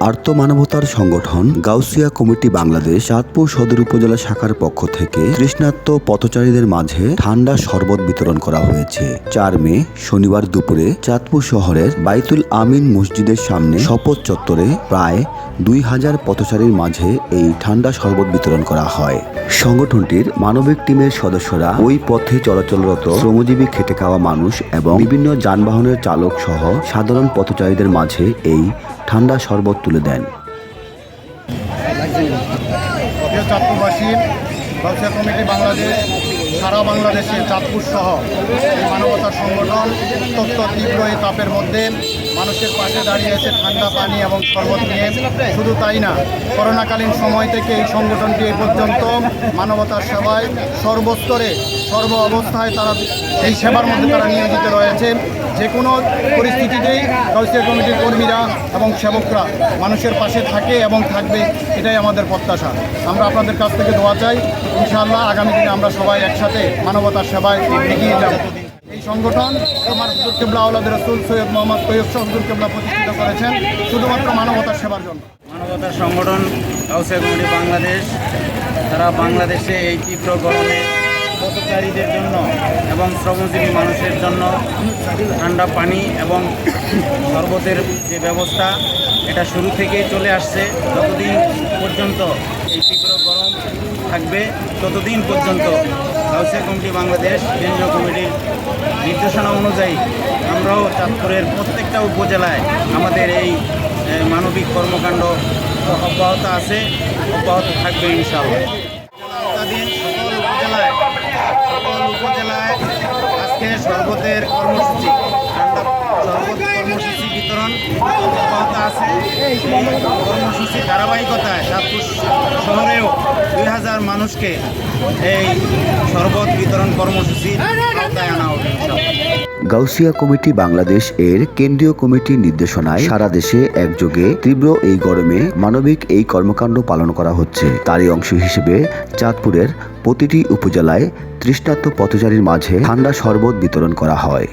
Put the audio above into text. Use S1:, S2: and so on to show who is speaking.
S1: আর্তমানবতার সংগঠন গাউসিয়া কমিটি বাংলাদেশ চাঁদপুর সদর উপজেলা শাখার পক্ষ থেকে তৃষ্ণাত্ম পথচারীদের মাঝে ঠান্ডা শরবত বিতরণ করা হয়েছে। চার মে, শনিবার দুপুরে চাঁদপুর শহরের বাইতুল আমিন মসজিদের সামনে শপথ চত্বরে প্রায় দুই হাজার পথচারীর মাঝে এই ঠান্ডা শরবত বিতরণ করা হয়। সংগঠনটির মানবিক টিমের সদস্যরা ওই পথে চলাচলরত শ্রমজীবী খেটে খাওয়া মানুষ এবং বিভিন্ন যানবাহনের চালক সহ সাধারণ পথচারীদের মাঝে এই ঠান্ডা শরবত তুলে দেন।
S2: চাঁদপুরবাসী, ব্যবসা কমিটি বাংলাদেশ, সারা বাংলাদেশে চাঁদপুর সহ মানবতার সংগঠন অত্যন্ত তীব্র এই তাপের মধ্যে মানুষের পাশে দাঁড়িয়েছে ঠান্ডা পানি এবং শরবত নিয়ে। শুধু তাই না, করোনাকালীন সময় থেকে এই সংগঠনটি এই পর্যন্ত মানবতার সেবায় সর্বস্তরে, সর্ব অবস্থায় তারা এই সেবার মধ্যে তারা নিয়োজিত রয়েছে। যে কোনো পরিস্থিতিতেই কাউন্সিল কমিটির কর্মীরা এবং সেবকরা মানুষের পাশে থাকে এবং থাকবে, এটাই আমাদের প্রত্যাশা। আমরা আপনাদের কাছ থেকে দোয়া চাই। ইনশাআল্লাহ আগামী দিনে আমরা সবাই একসাথে মানবতার সেবায় এগিয়ে যাব। এই সংগঠন আমার হুজুর কেবলা আউলাদের রসুল সৈয়দ মোহাম্মদ তৈয়ব শাহ হুজুর কেবলা প্রতিষ্ঠিত করেছেন, শুধুমাত্র মানবতার সেবার জন্য।
S3: মানবতার সংগঠন কাউসিয়া কমিটি বাংলাদেশ, তারা বাংলাদেশে এই তীব্র গরমে পথচারীদের জন্য এবং শ্রমজীবী মানুষের জন্য ঠান্ডা পানি এবং শরবতের যে ব্যবস্থা, এটা শুরু থেকেই চলে আসছে। যতদিন পর্যন্ত এই তীব্র গরম থাকবে, ততদিন পর্যন্ত কাউসিয়া কমিটি বাংলাদেশ কেন্দ্রীয় কমিটির নির্দেশনা অনুযায়ী আমরাও চাঁদপুরের প্রত্যেকটা উপজেলায় আমাদের এই মানবিক কর্মকাণ্ড অব্যাহত আছে, অব্যাহত থাকবে ইনশাআল্লাহ। সকল উপজেলায় আজকে কর্মসূচি কর্মসূচি বিতরণ অব্যাহত আছে। ধারাবাহিকতায় চাঁদপুর শহরেও দুই হাজার মানুষকে এই বিতরণ আওতায় আনা হবে
S1: গাউসিয়া কমিটি বাংলাদেশ এর কেন্দ্রীয় কমিটির নির্দেশনায় সারা দেশে একযোগে তীব্র এই গরমে মানবিক এই কর্মকাণ্ড পালন করা হচ্ছে। তারই অংশ হিসেবে চাঁদপুরের প্রতিটি উপজেলায় তৃষ্ণাত্ম পথচারীর মাঝে ঠান্ডা শরবত বিতরণ করা হয়।